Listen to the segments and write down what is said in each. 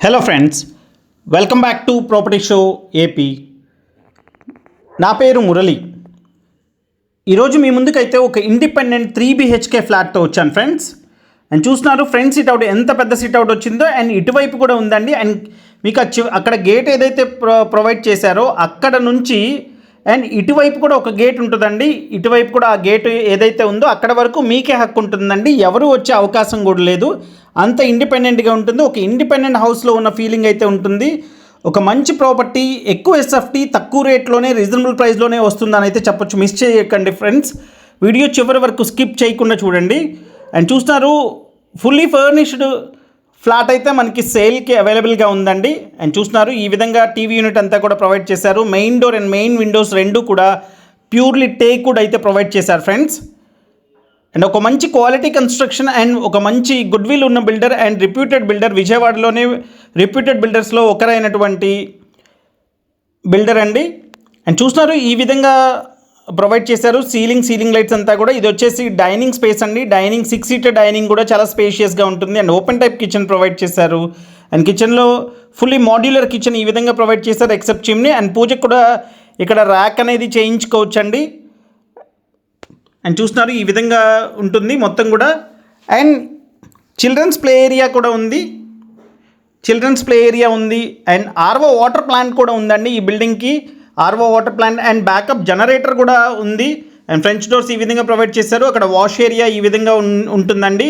Hello friends welcome back to property show AP నా పేరు మురళి. ఈరోజు మీ ముందుకైతే ఒక ఇండిపెండెంట్ త్రీ బిహెచ్కే ఫ్లాట్తో వచ్చాను ఫ్రెండ్స్ అండ్ చూస్తున్నారు ఫ్రంట్ సీట్ అవుట్ ఎంత పెద్ద సీట్ అవుట్ వచ్చిందో అండ్ ఇటువైపు కూడా ఉందండి. అండ్ మీకు అక్కడ గేట్ ఏదైతే ప్రొ ప్రొవైడ్ చేశారో అక్కడ నుంచి అండ్ ఇటువైపు కూడా ఒక గేట్ ఉంటుందండి. ఇటువైపు కూడా ఆ గేట్ ఏదైతే ఉందో అక్కడ వరకు మీకే హక్కు ఉంటుందండి. ఎవరు వచ్చే అవకాశం కూడా లేదు. అంత ఇండిపెండెంట్గా ఉంటుంది. ఒక ఇండిపెండెంట్ హౌస్లో ఉన్న ఫీలింగ్ అయితే ఉంటుంది. ఒక మంచి ప్రాపర్టీ ఎక్కువ ఎస్ఎఫ్టీ తక్కువ రేట్లోనే రీజనబుల్ ప్రైస్లోనే వస్తుందని అయితే చెప్పొచ్చు. మిస్ చేయకండి ఫ్రెండ్స్. వీడియో చివరి వరకు స్కిప్ చేయకుండా చూడండి. అండ్ చూస్తున్నారు ఫుల్లీ ఫర్నిష్డ్ ఫ్లాట్ అయితే మనకి సేల్కి అవైలబుల్గా ఉందండి. అండ్ చూస్తున్నారు ఈ విధంగా టీవీ యూనిట్ అంతా కూడా ప్రొవైడ్ చేశారు. Main door and main windows రెండు కూడా ప్యూర్లీ టేక్వుడ్ అయితే ప్రొవైడ్ చేశారు ఫ్రెండ్స్. అండ్ ఒక మంచి క్వాలిటీ కన్స్ట్రక్షన్ అండ్ ఒక మంచి గుడ్ విల్ ఉన్న బిల్డర్ అండ్ రిప్యూటెడ్ బిల్డర్ విజయవాడలోనే రిప్యూటెడ్ బిల్డర్స్లో ఒకరైనటువంటి బిల్డర్ అండి. అండ్ చూస్తున్నారు ఈ విధంగా ప్రొవైడ్ చేశారు. సీలింగ్ సీలింగ్ లైట్స్ అంతా కూడా. ఇది వచ్చేసి డైనింగ్ స్పేస్ అండి. డైనింగ్ సిక్స్ సీటర్ డైనింగ్ కూడా చాలా స్పేషియస్గా ఉంటుంది. And open type kitchen provide చేశారు. అండ్ కిచెన్లో ఫుల్లీ మాడ్యులర్ కిచెన్ ఈ విధంగా ప్రొవైడ్ చేశారు ఎక్సెప్ట్ చిమ్ని. అండ్ పూజకు కూడా ఇక్కడ ర్యాక్ అనేది చేయించుకోవచ్చండి. అండ్ చూస్తున్నారు ఈ విధంగా ఉంటుంది మొత్తం కూడా. అండ్ చిల్డ్రన్స్ ప్లే ఏరియా కూడా ఉంది. చిల్డ్రన్స్ ప్లే ఏరియా ఉంది. అండ్ ఆర్వో వాటర్ ప్లాంట్ కూడా ఉందండి ఈ బిల్డింగ్కి. RO water plant and backup generator కూడా ఉంది. అండ్ ఫ్రెంచ్ డోర్స్ ఈ విధంగా ప్రొవైడ్ చేశారు. అక్కడ వాష్ ఏరియా ఈ విధంగా ఉంటుందండి.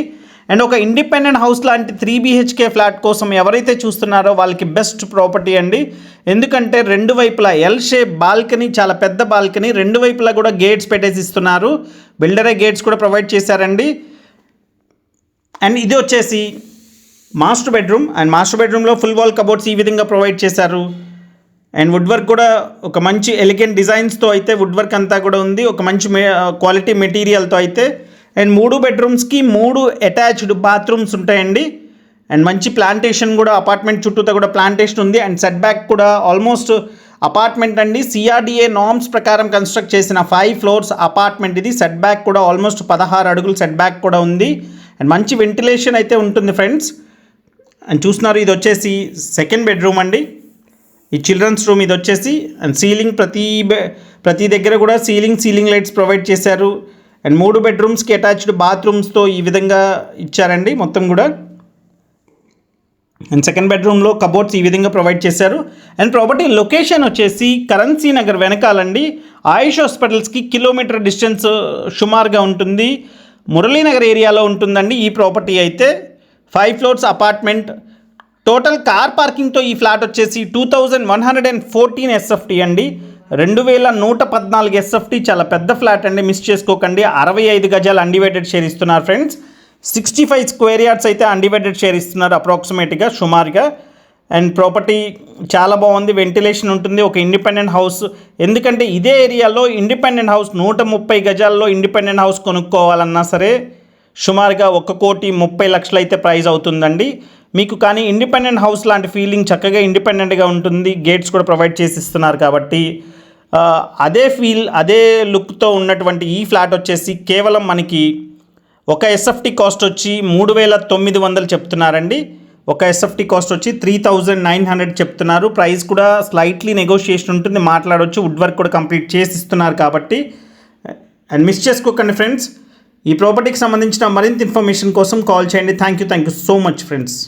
అండ్ ఒక ఇండిపెండెంట్ హౌస్ లాంటి త్రీ బీహెచ్కే ఫ్లాట్ కోసం ఎవరైతే చూస్తున్నారో వాళ్ళకి బెస్ట్ ప్రాపర్టీ అండి. ఎందుకంటే రెండు వైపులా ఎల్ షేప్ బాల్కనీ చాలా పెద్ద బాల్కనీ రెండు వైపులా కూడా గేట్స్ పెట్టేసి ఇస్తున్నారు. బిల్డరే గేట్స్ కూడా ప్రొవైడ్ చేశారండి. అండ్ ఇది వచ్చేసి మాస్టర్ బెడ్రూమ్. అండ్ మాస్టర్ బెడ్రూమ్లో ఫుల్ వాల్ కబోర్డ్స్ ఈ విధంగా ప్రొవైడ్ చేశారు. అండ్ వుడ్ వర్క్ కూడా ఒక మంచి ఎలిగెంట్ డిజైన్స్తో అయితే వుడ్ వర్క్ అంతా కూడా ఉంది. ఒక మంచి క్వాలిటీ మెటీరియల్తో అయితే. అండ్ మూడు బెడ్రూమ్స్కి మూడు అటాచ్డ్ బాత్రూమ్స్ ఉంటాయండి. అండ్ మంచి ప్లాంటేషన్ కూడా అపార్ట్మెంట్ చుట్టూతో కూడా ప్లాంటేషన్ ఉంది. అండ్ సెట్ బ్యాక్ కూడా ఆల్మోస్ట్ అపార్ట్మెంట్ అండి. సిఆర్డిఏ నార్మ్స్ ప్రకారం కన్స్ట్రక్ట్ చేసిన ఫైవ్ ఫ్లోర్స్ అపార్ట్మెంట్ ఇది. సెట్ బ్యాక్ కూడా ఆల్మోస్ట్ పదహారు అడుగులు సెట్ బ్యాక్ కూడా ఉంది. అండ్ మంచి వెంటిలేషన్ అయితే ఉంటుంది ఫ్రెండ్స్. అండ్ చూస్తున్నారు ఇది వచ్చేసి సెకండ్ బెడ్రూమ్ అండి. ఈ చిల్డ్రన్స్ రూమ్ ఇది వచ్చేసి అండ్ సీలింగ్ ప్రతి బె ప్రతి దగ్గర కూడా సీలింగ్ సీలింగ్ లైట్స్ ప్రొవైడ్ చేశారు. అండ్ మూడు బెడ్రూమ్స్కి అటాచ్డ్ బాత్రూమ్స్తో ఈ విధంగా ఇచ్చారండి మొత్తం కూడా. అండ్ సెకండ్ బెడ్రూమ్లో కబోర్డ్స్ ఈ విధంగా ప్రొవైడ్ చేశారు. అండ్ ప్రాపర్టీ లొకేషన్ వచ్చేసి కరెన్సీ నగర్ వెనకాలండి. ఆయుష్ హాస్పిటల్స్కి కిలోమీటర్ డిస్టెన్స్ సుమారుగా ఉంటుంది. మురళీనగర్ ఏరియాలో ఉంటుందండి ఈ ప్రాపర్టీ అయితే. Five floors apartment total car పార్కింగ్తో ఈ ఫ్లాట్ వచ్చేసి two thousand one hundred and fourteen SFT అండి. రెండు వేల నూట పద్నాలుగు ఎస్ఎఫ్టీ చాలా పెద్ద ఫ్లాట్ అండి. మిస్ చేసుకోకండి. అరవై ఐదు గజాలు అన్డివైడెడ్ షేర్ ఇస్తున్నారు friends. Sixty five square yards అయితే అన్డివైడెడ్ షేర్ ఇస్తున్నారు అప్రాక్సిమేట్గా సుమారుగా. అండ్ ప్రాపర్టీ చాలా బాగుంది. వెంటిలేషన్ ఉంటుంది. ఒక ఇండిపెండెంట్ హౌస్. ఎందుకంటే ఇదే ఏరియాలో ఇండిపెండెంట్ హౌస్ నూట ముప్పై గజాల్లో ఇండిపెండెంట్ హౌస్ కొనుక్కోవాలన్నా సరే సుమారుగా ఒక కోటి ముప్పై లక్షలు అయితే ప్రైజ్ అవుతుందండి. మీకు కానీ ఇండిపెండెంట్ హౌస్ లాంటి ఫీలింగ్ చక్కగా ఇండిపెండెంట్గా ఉంటుంది గేట్స్ కూడా ప్రొవైడ్ చేసి ఇస్తున్నారు కాబట్టి అదే ఫీల్ అదే లుక్తో ఉన్నటువంటి ఈ ఫ్లాట్ వచ్చేసి కేవలం మనకి ఒక ఎస్ఎఫ్టీ కాస్ట్ వచ్చి మూడు వేల తొమ్మిది వందలు చెప్తున్నారండి. ఒక ఎస్ఎఫ్టీ కాస్ట్ వచ్చి త్రీ థౌజండ్ నైన్ హండ్రెడ్ చెప్తున్నారు. ప్రైస్ కూడా స్లైట్లీ నెగోషియేషన్ ఉంటుంది మాట్లాడవచ్చు వుడ్ వర్క్ కూడా కంప్లీట్ చేసి ఇస్తున్నారు కాబట్టి. అండ్ మిస్ చేసుకోకండి ఫ్రెండ్స్. ఈ ప్రాపర్టీకి సంబంధించిన మరింత ఇన్ఫర్మేషన్ కోసం కాల్ చేయండి. Thank you thank you so much friends.